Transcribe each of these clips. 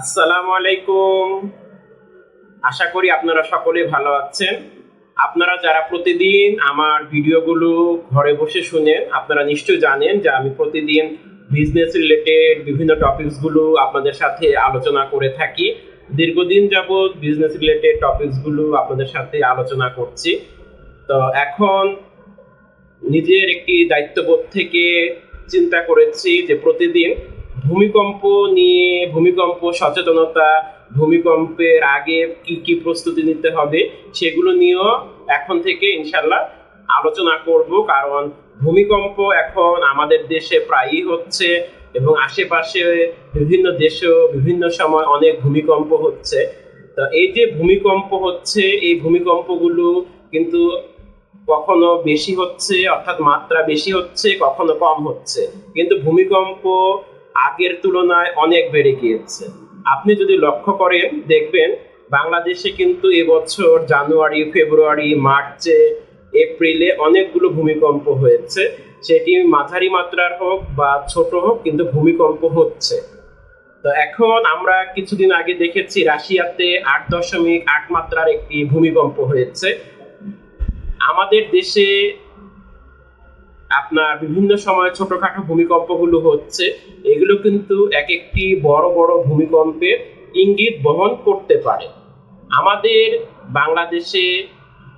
আসসালামু আলাইকুম। আশা করি আপনারা সকলে ভালো আছেন। আপনারা যারা প্রতিদিন আমার ভিডিওগুলো ঘরে বসে শুনেন, আপনারা নিশ্চয়ই জানেন যে আমি প্রতিদিন বিজনেস রিলেটেড বিভিন্ন টপিকসগুলো আপনাদের সাথে আলোচনা করে থাকি। দীর্ঘদিন যাবৎ বিজনেস রিলেটেড টপিকসগুলো আপনাদের সাথে আলোচনা করছি। তো এখন নিজের একটি দায়িত্ববোধ থেকে চিন্তা করেছি যে প্রতিদিন ভূমিকম্প নিয়ে ভূমিকম্প, সচেতনতা, ভূমিকম্পের আগে কি কি প্রস্তুতি নিতে হবে সেগুলো নিয়েও এখন থেকে ইনশাল্লাহ আলোচনা করব, কারণ ভূমিকম্প এখন আমাদের দেশে প্রায়ই হচ্ছে এবং আশেপাশে বিভিন্ন দেশেও বিভিন্ন সময় অনেক ভূমিকম্প হচ্ছে। তো এই যে ভূমিকম্প হচ্ছে, এই ভূমিকম্পগুলো কিন্তু কখনো বেশি হচ্ছে, অর্থাৎ মাত্রা বেশি হচ্ছে, কখনো কম হচ্ছে। কিন্তু ভূমিকম্প আগের তুলনায় অনেক বেড়ে গিয়েছে। আপনি যদি লক্ষ্য করেন, দেখবেন বাংলাদেশে কিন্তু এবছর জানুয়ারি, ফেব্রুয়ারি, মার্চে, এপ্রিলে অনেকগুলো ভূমিকম্প হয়েছে। সেটি মাঝারি মাত্রার হোক বা ছোট হোক, কিন্তু ভূমিকম্প হচ্ছে। তো এখন আমরা কিছুদিন আগে দেখেছি রাশিয়াতে আট দশমিক আট মাত্রার একটি ভূমিকম্প হয়েছে। আমাদের দেশে আপনার বিভিন্ন সময় ছোটখাটো ভূমিকম্পগুলো হচ্ছে, এগুলো কিন্তু এক একটি বড় বড় ভূমিকম্পের ইঙ্গিত বহন করতে পারে। আমাদের বাংলাদেশে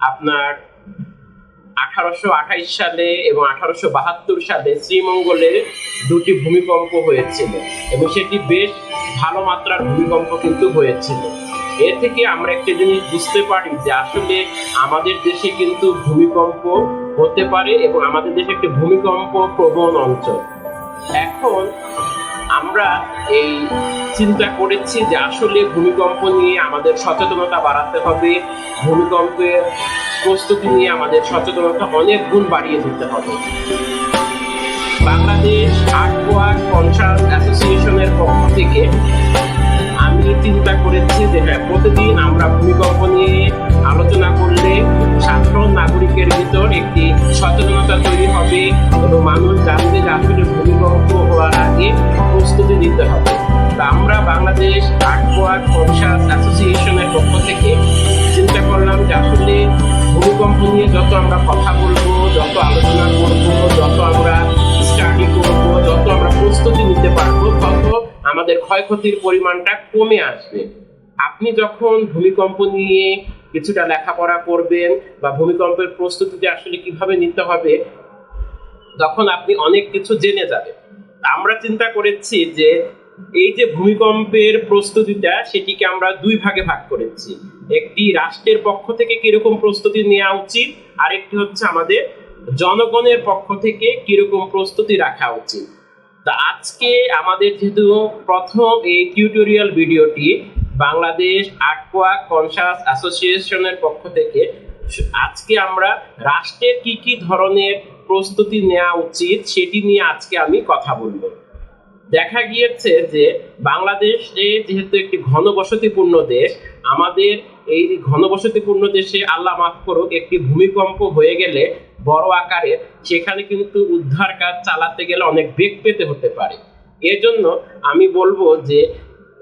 আপনার আঠারোশো আঠাইশ সালে এবং আঠারোশো বাহাত্তর সালে শ্রীমঙ্গলে দুটি ভূমিকম্প হয়েছিল এবং সেটি বেশ ভালো মাত্রার ভূমিকম্প কিন্তু হয়েছিল। এ থেকে আমরা একটা জিনিস বুঝতে পারি যে আসলে আমাদের দেশে কিন্তু ভূমিকম্প হতে পারে এবং আমাদের দেশে একটি ভূমিকম্প প্রবণ অঞ্চল। এখন আমরা এই চিন্তা করেছি যে আসলে ভূমিকম্প নিয়ে আমাদের সচেতনতা বাড়াতে হবে, ভূমিকম্পের প্রস্তুতি নিয়ে আমাদের সচেতনতা অনেক গুণ বাড়িয়ে দিতে হবে। বাংলাদেশ আর্টওয়ার্ক কনসার্ট অ্যাসোসিয়েশনের পক্ষ থেকে আমি চিন্তা করেছি যে হ্যাঁ প্রতিদিন আমরা ভূমিকম্প নিয়ে আলোচনা করলে সাধারণ নাগরিকের ভিতর একটি সচেতনতা তৈরি হবে এবং মানুষ জানবে যে আসলে ভূমিকম্প হওয়ার আগে প্রস্তুতি নিতে হবে। আমরা বাংলাদেশ আর্টওয়ার্ক কনসার্ট অ্যাসোসিয়েশনের পক্ষ থেকে চিন্তা করলাম যে আসলে ভূমিকম্প নিয়ে যত আমরা কথা বলব, যত আলোচনা করব, যত আমরা স্টাডি করব, যত আমরা প্রস্তুতি নিতে পারব, তত আমাদের ক্ষয়ক্ষতির পরিমাণটা কমে আসবে। আপনি যখন ভূমিকম্প নিয়ে কিছুটা লেখাপড়া করবেন বা ভূমিকম্পের প্রস্তুতিটা আসলে কীভাবে নিতে হবে, তখন আপনি অনেক কিছু জেনে যাবেন। আমরা চিন্তা করেছি যে এই যে ভূমিকম্পের প্রস্তুতিটা, সেটিকে আমরা দুই ভাগে ভাগ করেছি। একটি রাষ্ট্রের পক্ষ থেকে কীরকম প্রস্তুতি নেওয়া উচিত, আর একটি হচ্ছে আমাদের জনগণের পক্ষ থেকে কীরকম প্রস্তুতি রাখা উচিত। তা আজকে আমাদের যেহেতু প্রথম এই টিউটোরিয়াল ভিডিওটি বাংলাদেশ আটকোয়া কনসাস অ্যাসোসিয়েশনের পক্ষ থেকে আজকে আমরা রাষ্ট্রের কি কি ধরনের প্রস্তুতি নেওয়া উচিত সেটি নিয়ে আজকে আমি কথা বলব। দেখা গিয়েছে যে বাংলাদেশে যেহেতু একটি ঘনবসতিপূর্ণ দেশ, আমাদের এই ঘনবসতিপূর্ণ দেশে আল্লাহ মাফ করুক, একটি ভূমিকম্প হয়ে গেলে বড় আকারে সেখানে কিন্তু উদ্ধার কাজ চালাতে গেলে অনেক বেগ পেতে হতে পারে। এজন্য আমি বলব যে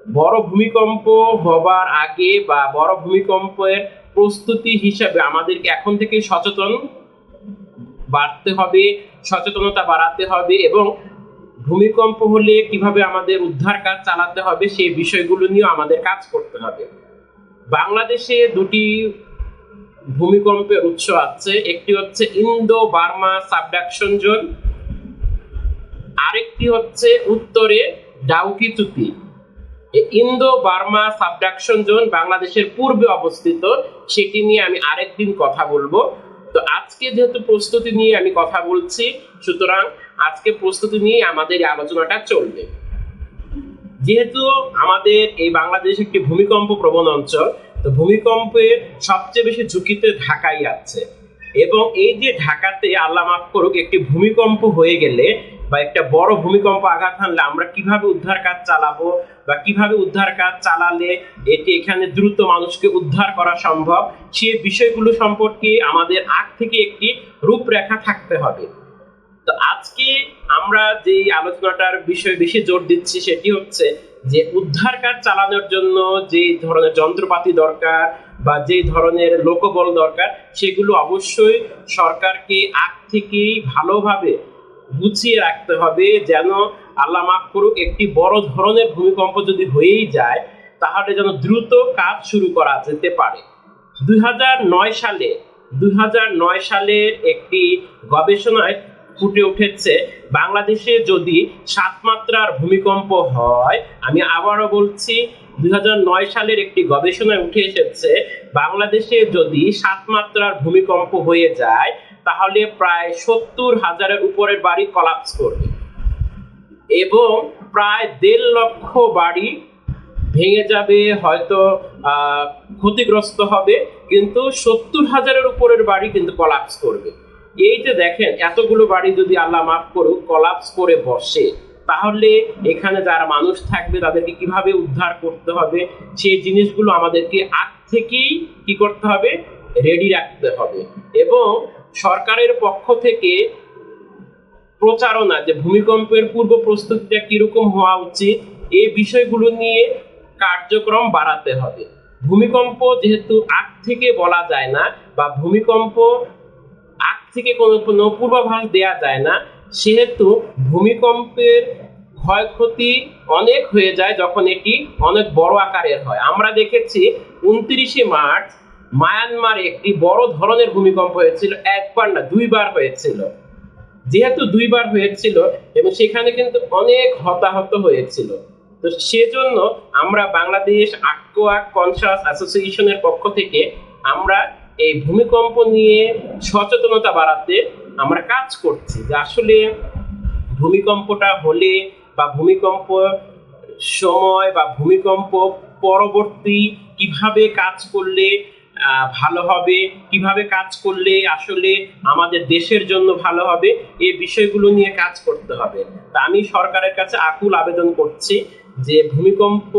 বড় ভূমিকম্প হবার আগে বা বড় ভূমিকম্পের প্রস্তুতি হিসাবে আমাদেরকে এখন থেকে সচেতন বাড়তে হবে, সচেতনতা বাড়াতে হবে এবং ভূমিকম্প হলে কীভাবে আমাদের উদ্ধার কাজ চালাতে হবে সেই বিষয়গুলো নিয়েও আমাদের কাজ করতে হবে। বাংলাদেশে দুটি ভূমিকম্পের উৎস আছে, একটি হচ্ছে ইন্দো বার্মা সাবডাকশন জোন, আরেকটি হচ্ছে উত্তরে ডাউকি চুতি ইন্দো বার্মা সাবডাকশন জোন বাংলাদেশের পূর্বে অবস্থিত, সেটি নিয়ে আমি আরেকদিন কথা বলব। তো আজকে যেহেতু প্রস্তুতি নিয়ে আমি কথা বলছি, সুতরাং আজকে প্রস্তুতি নিয়ে আমাদের আলোচনাটা চলবে। যেহেতু আমাদের এই বাংলাদেশ একটি ভূমিকম্প প্রবণ অঞ্চল, তো ভূমিকম্পের সবচেয়ে বেশি ঝুঁকিতে ঢাকাই আছে। এবং এই যে ঢাকাতে আল্লাহ মাফ করুক, একটি ভূমিকম্প হয়ে গেলে বা একটা বড় ভূমিকম্প আঘাত হানলে আমরা কীভাবে উদ্ধার কাজ চালাবো বা কীভাবে উদ্ধার কাজ চালালে এটি এখানে দ্রুত মানুষকে উদ্ধার করা সম্ভব, সে বিষয়গুলো সম্পর্কে আমাদের আগ থেকে একটি রূপরেখা থাকতে হবে। তো আজকে আমরা যে আলোচনাটার বিষয়ে বেশি জোর দিচ্ছি সেটি হচ্ছে যে উদ্ধার কাজ চালানোর জন্য যে ধরনের যন্ত্রপাতি দরকার বা যে ধরনের লোকবল দরকার, সেগুলো অবশ্যই সরকারকে আগ থেকেই ভালোভাবে গুছিয়ে রাখতে হবে যেন আল্লাহ মাফ করুক, একটি বড় ধরনের ভূমিকম্প যদি হয়েই যায়, তাহলে যেন দ্রুত কাজ শুরু করা যেতে পারে। দুই হাজার নয় সালে, দুই হাজার নয় সালের একটি গবেষণায় ফুটে উঠেছে, বাংলাদেশে যদি সাত মাত্রার ভূমিকম্প হয়, আমি আবারও বলছি, দুই হাজার নয় সালের একটি গবেষণায় উঠে এসেছে, বাংলাদেশে যদি সাত মাত্রার ভূমিকম্প হয়ে যায় তাহলে প্রায় সত্তর হাজারের উপরের বাড়ি কলাপস করবে। এবং প্রায় দেড় লক্ষ বাড়ি ভেঙে যাবে, হয়তো ক্ষতিগ্রস্ত হবে, কিন্তু সত্তর হাজারের উপরের বাড়ি কিন্তু কলাপস করবে। এই যে দেখেন, এতগুলো বাড়ি যদি আল্লাহ মাফ করুক কলাপস করে বসে, তাহলে এখানে যারা মানুষ থাকবে, তাদেরকে কীভাবে উদ্ধার করতে হবে? সেই জিনিসগুলো আমাদেরকে আগ থেকেই কি করতে হবে? রেডি রাখতে হবে। এবং সরকারের পক্ষ থেকে প্রচারণা যে ভূমিকম্পের পূর্ব প্রস্তুতিটা কীরকম হওয়া উচিত এই বিষয়গুলো নিয়ে কার্যক্রম বাড়াতে হবে। ভূমিকম্প যেহেতু আগ থেকে বলা যায় না বা ভূমিকম্প আগ থেকে কোনো কোনো পূর্বাভাস দেওয়া যায় না, সেহেতু ভূমিকম্পের ক্ষয়ক্ষতি অনেক হয়ে যায় যখন এটি অনেক বড় আকারের হয়। আমরা দেখেছি উনত্রিশে মার্চ মায়ানমারে একটি বড় ধরনের ভূমিকম্প হয়েছিল, একবার না, দুইবার হয়েছিল। যেহেতু দুইবার হয়েছিল এবং সেখানে কিন্তু অনেক হতাহত হয়েছিল। তো সেজন্য আমরা বাংলাদেশ আক্কোয়া কনসাস অ্যাসোসিয়েশনের পক্ষ থেকে আমরা এই ভূমিকম্প নিয়ে সচেতনতা বাড়াতে আমরা কাজ করছি যে আসলে ভূমিকম্পটা হলে বা ভূমিকম্প সময় বা ভূমিকম্প পরবর্তী কীভাবে কাজ করলে ভালো হবে, কীভাবে কাজ করলে আসলে আমাদের দেশের জন্য ভালো হবে এই বিষয়গুলো নিয়ে কাজ করতে হবে। তা আমি সরকারের কাছে আকুল আবেদন করছি যে ভূমিকম্প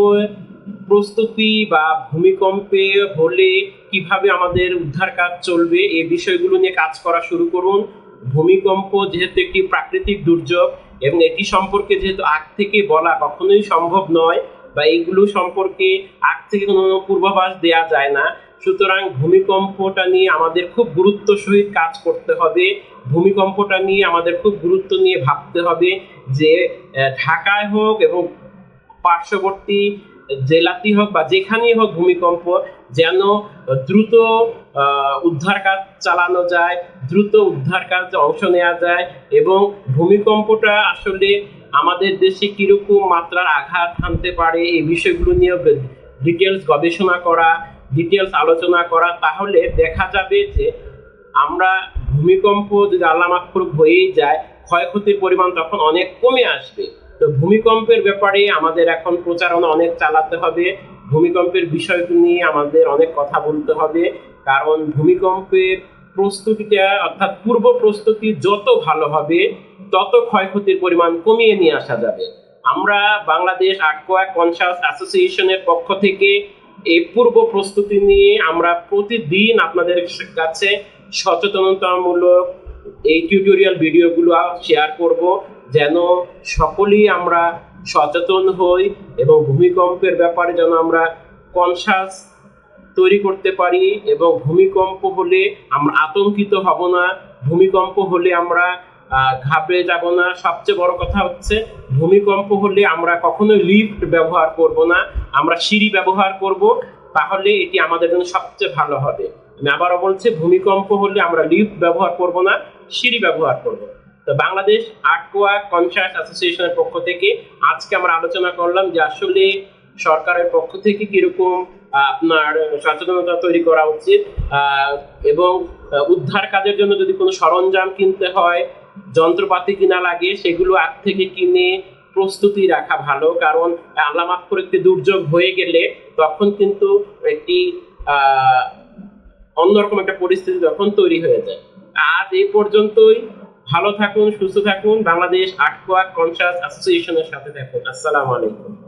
প্রস্তুতি বা ভূমিকম্পে হলে কীভাবে আমাদের উদ্ধার কাজ চলবে এই বিষয়গুলো নিয়ে কাজ করা শুরু করুন। ভূমিকম্প যেহেতু একটি প্রাকৃতিক দুর্যোগ এবং এটি সম্পর্কে যেহেতু আগ থেকে বলা কখনোই সম্ভব নয় বা এইগুলো সম্পর্কে আগ থেকে কোনো পূর্বাভাস দেওয়া যায় না সুতরাং ভূমিকম্পটা নিয়ে আমাদের খুব গুরুত্ব সহিত কাজ করতে হবে। ভূমিকম্পটা নিয়ে আমাদের খুব গুরুত্ব নিয়ে ভাবতে হবে যে ঢাকায় হোক এবং পার্শ্ববর্তী জেলাতেই হোক বা যেখানেই হোক ভূমিকম্প যেন দ্রুত উদ্ধার কাজ চালানো যায়, দ্রুত উদ্ধার কাজে অংশ নেওয়া যায় এবং ভূমিকম্পটা আসলে আমাদের দেশে কীরকম মাত্রার আঘাত হানতে পারে এই বিষয়গুলো নিয়ে ডিটেলস গবেষণা করা ডিটেলস আলোচনা করা, তাহলে দেখা যাবে যে আমরা ভূমিকম্প যদি আল্লাহ হয়েই যায়, ক্ষয়ক্ষতির পরিমাণ তখন অনেক কমে আসবে। তো ভূমিকম্পের ব্যাপারে আমাদের এখন প্রচারণা অনেক চালাতে হবে, ভূমিকম্পের বিষয়টি নিয়ে আমাদের অনেক কথা বলতে হবে, কারণ ভূমিকম্পের প্রস্তুতিটা অর্থাৎ পূর্ব প্রস্তুতি যত ভালো হবে, তত ক্ষয়ক্ষতির পরিমাণ কমিয়ে নিয়ে আসা যাবে। আমরা বাংলাদেশ আটকোয়া কনসাস অ্যাসোসিয়েশনের পক্ষ থেকে এই পূর্ব প্রস্তুতি নিয়ে আমরা প্রতিদিন আপনাদের কাছে সচেতনতামূলক এই টিউটোরিয়াল ভিডিওগুলো শেয়ার করব, যেন সকলেই আমরা সচেতন হই এবং ভূমিকম্পের ব্যাপারে যেন আমরা কনসাস তৈরি করতে পারি এবং ভূমিকম্প হলে আমরা আতঙ্কিত হব না। ভূমিকম্প হলে আমরা ঘাবড়ে যাব না। সবচেয়ে বড় কথা হচ্ছে, ভূমিকম্প হলে আমরা কখনোই লিফট ব্যবহার করব না, আমরা সিঁড়ি ব্যবহার করব, তাহলে এটি আমাদের জন্য সবচেয়ে ভালো হবে। আমি আবারও বলছি, ভূমিকম্প হলে আমরা লিফট ব্যবহার করব না, সিঁড়ি ব্যবহার করব। তো বাংলাদেশ আটকোয়া কনসাস অ্যাসোসিয়েশনের পক্ষ থেকে আজকে আমরা আলোচনা করলাম যে আসলে সরকারের পক্ষ থেকে কীরকম আপনার সচেতনতা তৈরি করা উচিত এবং উদ্ধার কাজের জন্য যদি কোনো সরঞ্জাম কিনতে হয় যন্ত্রপাতি কিনা লাগে সেগুলো আগ থেকে কিনে প্রস্তুতি রাখা ভালো। কারণ আল্লাহ মাফ করে একটি দুর্যোগ হয়ে গেলে তখন কিন্তু একটি অন্যরকম একটা পরিস্থিতি তখন তৈরি হয়ে যায়। আজ এই পর্যন্তই। ভালো থাকুন, সুস্থ থাকুন। বাংলাদেশ আটকোয়া কনসাস অ্যাসোসিয়েশনের সাথে থাকুন। আসসালামু আলাইকুম।